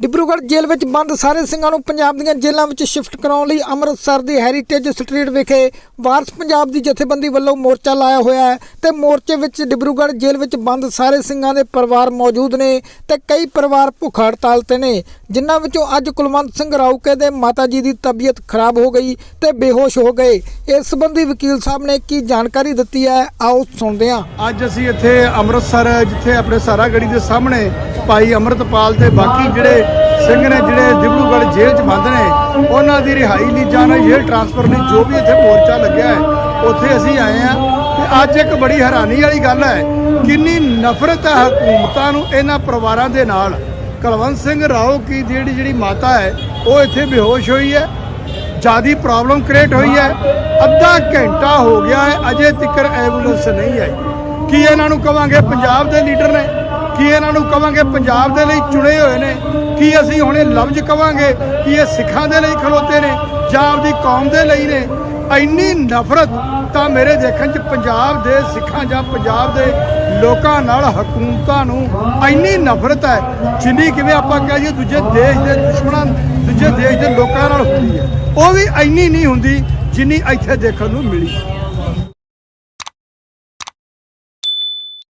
ਡਿਬਰੂਗੜ੍ਹ ਜੇਲ੍ਹ ਵਿੱਚ ਬੰਦ ਸਾਰੇ ਸਿੰਘਾਂ ਨੂੰ ਪੰਜਾਬ ਦੀਆਂ ਜੇਲ੍ਹਾਂ ਵਿੱਚ ਸ਼ਿਫਟ ਕਰਾਉਣ ਲਈ ਅੰਮ੍ਰਿਤਸਰ ਦੀ ਹੈਰੀਟੇਜ ਸਟਰੀਟ ਵਿਖੇ ਵਾਰਸ ਪੰਜਾਬ ਦੀ ਜਥੇਬੰਦੀ ਵੱਲੋਂ ਮੋਰਚਾ ਲਾਇਆ ਹੋਇਆ ਹੈ ਤੇ ਮੋਰਚੇ ਵਿੱਚ ਡਿਬਰੂਗੜ੍ਹ ਜੇਲ੍ਹ ਵਿੱਚ ਬੰਦ ਸਾਰੇ ਸਿੰਘਾਂ ਦੇ ਪਰਿਵਾਰ ਮੌਜੂਦ ਨੇ ਤੇ ਕਈ ਪਰਿਵਾਰ ਭੁੱਖ ਹੜਤਾਲ ਤੇ ਨੇ, ਜਿਨ੍ਹਾਂ ਵਿੱਚੋਂ ਅੱਜ ਕੁਲਵੰਤ ਸਿੰਘ ਰਾਊਕੇ ਦੇ ਮਾਤਾ ਜੀ ਦੀ ਤਬੀਅਤ ਖਰਾਬ ਹੋ ਗਈ ਤੇ ਬੇਹੋਸ਼ ਹੋ ਗਏ। ਇਸ ਸੰਬੰਧੀ ਵਕੀਲ ਸਾਹਿਬ ਨੇ ਕੀ ਜਾਣਕਾਰੀ ਦਿੱਤੀ ਹੈ? ਆਓ ਸੁਣਦੇ ਹਾਂ। ਅੱਜ ਅਸੀਂ ਇੱਥੇ ਅੰਮ੍ਰਿਤਸਰ, ਜਿੱਥੇ ਆਪਣੇ ਸਾਰਾਗੜੀ ਦੇ ਸਾਹਮਣੇ ਭਾਈ ਅੰਮ੍ਰਿਤਪਾਲ ਤੇ ਬਾਕੀ ਜਿਹੜੇ ਸਿੰਘ ਨੇ ਜਿਹੜੇ ਡਿਬਰੂਗੜ੍ਹ ਜੇਲ੍ਹ 'ਚ ਬੰਦ ਨੇ, ਉਹਨਾਂ ਦੀ ਰਿਹਾਈ ਲਈ ਜਾਣਾ ਜੇਲ੍ਹ ਟ੍ਰਾਂਸਫਰ ਲਈ ਜੋ ਵੀ ਇੱਥੇ ਮੋਰਚਾ ਲੱਗਿਆ ਹੈ, ਉੱਥੇ ਅਸੀਂ ਆਏ ਆ ਤੇ ਅੱਜ ਇੱਕ ਬੜੀ ਹੈਰਾਨੀ ਵਾਲੀ ਗੱਲ ਹੈ, ਕਿੰਨੀ ਨਫ਼ਰਤ ਹੈ ਹਕੂਮਤਾਂ ਨੂੰ ਇਹਨਾਂ ਪਰਿਵਾਰਾਂ ਦੇ ਨਾਲ। ਕੁਲਵੰਤ ਸਿੰਘ ਰਾਓ ਕੀ ਜਿਹੜੀ ਜਿਹੜੀ ਮਾਤਾ ਹੈ, ਉਹ ਇੱਥੇ ਬੇਹੋਸ਼ ਹੋਈ ਹੈ, ਜਿਆਦੀ ਪ੍ਰੋਬਲਮ ਕ੍ਰੀਏਟ ਹੋਈ ਹੈ, ਅੱਧਾ ਘੰਟਾ ਹੋ ਗਿਆ ਹੈ, ਅਜੇ ਤੱਕ ਐਂਬੂਲੈਂਸ ਨਹੀਂ ਆਈ। ਕੀ ਇਹਨਾਂ ਨੂੰ ਕਵਾਂਗੇ ਪੰਜਾਬ ਦੇ ਲੀਡਰ ਨੇ? ਕੀ ਇਹਨਾਂ ਨੂੰ ਕਵਾਂਗੇ ਪੰਜਾਬ ਦੇ ਲਈ ਚੁਣੇ ਹੋਏ ਨੇ? ਕੀ ਅਸੀਂ ਹੁਣੇ ਲਫ਼ਜ਼ ਕਵਾਂਗੇ ਕਿ ਇਹ ਸਿੱਖਾਂ ਦੇ ਲਈ ਖਲੋਤੇ ਨੇ ਜਾਂ ਆਪਦੀ ਕੌਮ ਦੇ ਲਈ ਨੇ? ਇੰਨੀ ਨਫ਼ਰਤ ਤਾਂ ਮੇਰੇ ਦੇਖਣ 'ਚ ਪੰਜਾਬ ਦੇ ਸਿੱਖਾਂ ਜਾਂ ਪੰਜਾਬ ਦੇ ਲੋਕਾਂ ਨਾਲ, ਹਕੂਮਤਾਂ ਨੂੰ ਇੰਨੀ ਨਫ਼ਰਤ ਹੈ, ਜਿੰਨੀ ਕਿਵੇਂ ਆਪਾਂ ਕਹਿ ਦਈਏ ਦੂਜੇ ਦੇਸ਼ ਦੇ ਦੁਸ਼ਮਣਾਂ, ਦੂਜੇ ਦੇਸ਼ ਦੇ ਲੋਕਾਂ ਨਾਲ ਹੁੰਦੀ ਹੈ। ਉਹ ਵੀ ਇੰਨੀ ਨਹੀਂ ਹੁੰਦੀ ਜਿੰਨੀ ਇੱਥੇ ਦੇਖਣ ਨੂੰ ਮਿਲੀ।